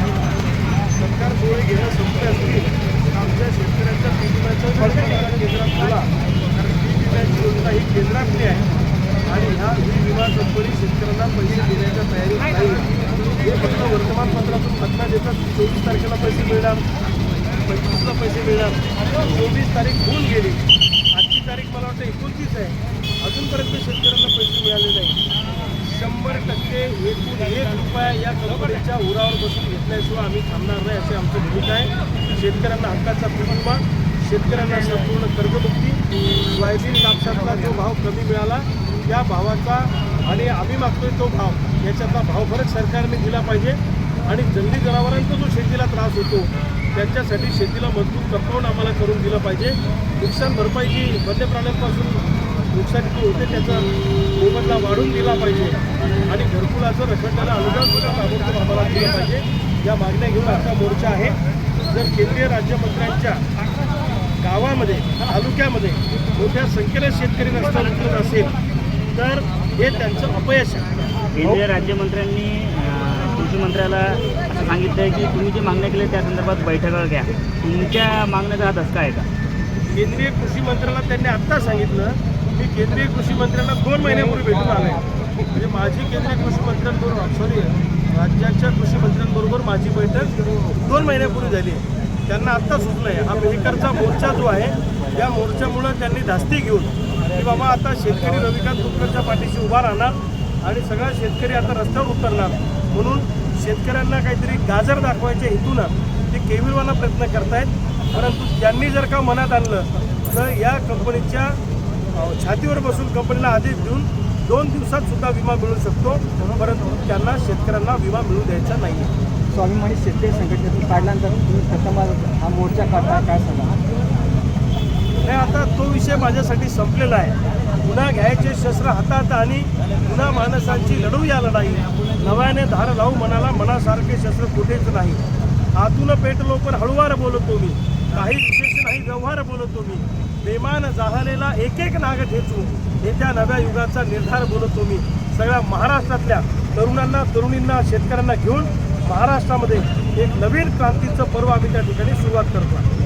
सरकार गोळी घेणं सोपे असतील आमच्या शेतकऱ्यांच्या पीक विम्याचं केंद्रात बोला कारण पीक विम्याची योजना ही केंद्रातली आहे आणि ह्या ही विमा कंपनी शेतकऱ्यांना पैसे देण्याच्या तयारीत नाही हे फक्त वर्तमानपत्रातून पत्ता देतात चोवीस तारखेला पैसे मिळणार पंचवीसला पैसे मिळणार चोवीस तारीख होऊन गेली आजची तारीख मला वाटतं एकोणतीस आहे. अजूनपर्यंत शेतकऱ्यांना पैसे मिळाले नाही टक्के एकूण एक रुपया या कंपनीच्या उरावर बसून घेतल्याशिवाय आम्ही थांबणार नाही असे आमचं भूमिका आहे. शेतकऱ्यांना हक्काचा पीक शेतकऱ्यांना संपूर्ण कर्जमुक्ती सोयाबीन कापसातला जो भाव कमी मिळाला त्या भावाचा आणि आम्ही मागतोय तो भाव याच्यातला भाव फरक सरकारने दिला पाहिजे. आणि जंगली जनावरांचा जो शेतीला त्रास होतो त्यांच्यासाठी शेतीला मजबूत कपवून आम्हाला करून दिलं पाहिजे. नुकसान भरपाई जी वन्य प्राण्यांपासून नुकसान होते त्याचा मोबदला वाढून दिला पाहिजे. आणि घरकुलाचं रखडलेलं अनुदान सुद्धा ताबडतोब आम्हाला दिलं पाहिजे. या मागण्या घेऊन आजचा मोर्चा आहे. जर केंद्रीय राज्यमंत्र्यांच्या गावामध्ये तालुक्यामध्ये मोठ्या संख्येने शेतकरी उतरत असेल तर हे त्यांचं अपयश आहे. केंद्रीय राज्यमंत्र्यांनी कृषी मंत्र्याला असं सांगितलं आहे की तुम्ही जे मागण्या केल्या त्या संदर्भात बैठका घ्या. तुमच्या मागण्याचा हा धसका आहे का? केंद्रीय कृषी मंत्र्याला त्यांनी आत्ता सांगितलं मी केंद्रीय कृषी मंत्र्यांना दोन महिन्यापूर्वी भेटून आलो आहे म्हणजे माझी केंद्रीय कृषी मंत्र्यांबरोबर सॉरी राज्याच्या कृषी मंत्र्यांबरोबर माझी बैठक दोन महिन्यापूर्वी झाली आहे. त्यांना आत्ता सुचलं आहे हा मेहकरचा मोर्चा जो आहे या मोर्चामुळं त्यांनी धास्ती घेऊन की बाबा आता शेतकरी रविकांत तुपकरच्या पाठीशी उभा राहणार आणि सगळा शेतकरी आता रस्त्यावर उतरणार. म्हणून शेतकऱ्यांना काहीतरी गाजर दाखवायच्या हेतूनं ते केविलवाना प्रयत्न करतायत. परंतु त्यांनी जर का मनात आणलं तर या कंपनीच्या छातीवर बसून कंपनीला आदेश देऊन दोन दिवसात सुद्धा विमा मिळू शकतो परंतु त्यांना शेतकऱ्यांना विमा मिळू द्यायचा नाही स्वाभिमानी शेतकरी संघटनेतून काढल्यानंतर तुम्ही प्रथम हा मोर्चा काढता काय सांगा? नाही आता तो विषय माझ्यासाठी संपलेला आहे. पुन्हा घ्यायचे शस्त्र हातात आणि पुन्हा माणसांची लढू या लढाई नव्याने धार लावू मनाला मनासारखे शस्त्र कुठेच नाही. आतून पेटलो पण हळुवार बोलतो मी. काही विशेष काही व्यवहार बोलतो मी बेमान जाहलेला एक एक नाग ठेचू येत्या नव्या युगाचा निर्धार बोलतो मी सगळ्या महाराष्ट्रातल्या तरुणांना तरुणींना शेतकऱ्यांना घेऊन महाराष्ट्रामध्ये एक नवीन क्रांतीचं पर्व आम्ही त्या ठिकाणी सुरुवात करतो. आहे